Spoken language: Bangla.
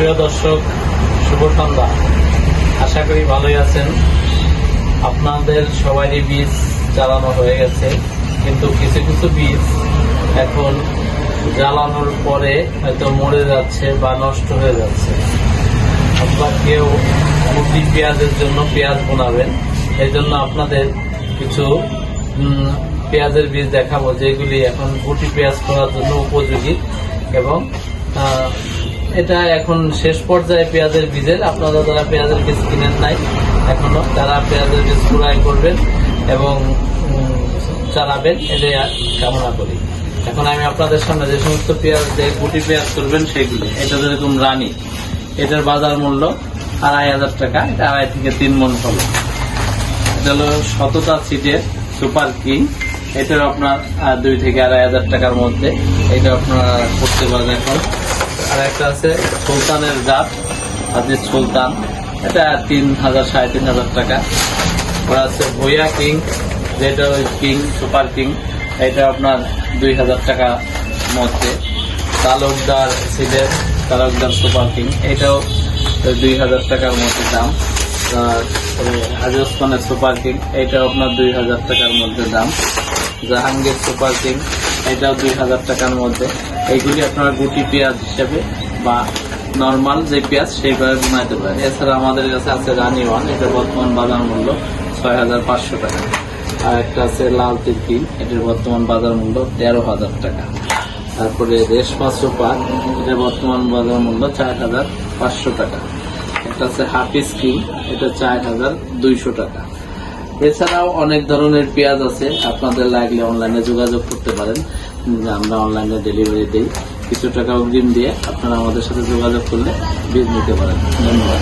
সুপ্রিয় দর্শক, শুভ সন্ধ্যা। আশা করি ভালোই আছেন। আপনাদের সবারই বীজ জ্বালানো হয়ে গেছে, কিন্তু কিছু কিছু বীজ এখন জ্বালানোর পরে হয়তো মরে যাচ্ছে বা নষ্ট হয়ে যাচ্ছে। আপনার কেউ মুরগি পেঁয়াজের জন্য পেঁয়াজ বোনাবেন। এই জন্য আপনাদের কিছু পেঁয়াজের বীজ দেখাবো, যেগুলি এখন গুটি পেঁয়াজ করার জন্য উপযোগী এবং এটা এখন শেষ পর্যায়ে পেঁয়াজের বীজের আপনারা যারা পেঁয়াজের বীজ কিনেন নাই এখনও, তারা পেঁয়াজের বীজ ক্রয় করবেন এবং চালাবেন। এটাই কামনা করি। এখন আমি আপনাদের সামনে যে সমস্ত পেঁয়াজ, যে গুটি পেঁয়াজ করবেন সেগুলি, এটা যেরকম রানী, এটার বাজার মূল্য আড়াই হাজার টাকা, এটা আড়াই থেকে তিন মন হবে। এটা হলো শততা সিটের সুপার কিং। এটার আপনার দুই থেকে আড়াই হাজার টাকার মধ্যে। এটা আপনারা করতে পারেন এখন। আর একটা আছে, সুলতানের জাত আজিজ সুলতান। এটা তিন হাজার, সাড়ে তিন হাজার টাকা। ওরা আছে ভুইয়া কিং যেটা ওই কিং, সুপার কিং। এটা আপনার দুই হাজার টাকা মধ্যে। তালুকদার সিডের তালুকদার সুপার কিং। এটাও দুই হাজার টাকার মধ্যে দাম। রাজস্থানের সুপার কিং, এটাও আপনার দুই হাজার টাকার মধ্যে দাম। জাহাঙ্গীর সুপার কিং এটাও দুই হাজার টাকার মধ্যে। এইগুলি আপনারা গুটি পেঁয়াজ হিসেবে বা নর্মাল যে পেঁয়াজ সেইভাবে বানাইতে পারেন। এছাড়া আমাদের কাছে আছে রানি ওয়ান, এটা বর্তমান বাজার মূল্য ছয় হাজার পাঁচশো টাকা। আর একটা আছে লাল তিরকি এটার বর্তমান বাজার মূল্য তেরো হাজার টাকা। তারপরে রেশমা সুপার এটার বর্তমান বাজার মূল্য চার হাজার পাঁচশো টাকা। একটা আছে হাফিজ কিং, এটা চার হাজার দুইশো টাকা। এছাড়াও অনেক ধরনের পেঁয়াজ আছে। আপনাদের লাগলে অনলাইনে যোগাযোগ করতে পারেন। আমরা অনলাইনে ডেলিভারি দিই। কিছু টাকা অগ্রিম দিয়ে আপনারা আমাদের সাথে যোগাযোগ করলে বীজ নিতে পারেন। ধন্যবাদ।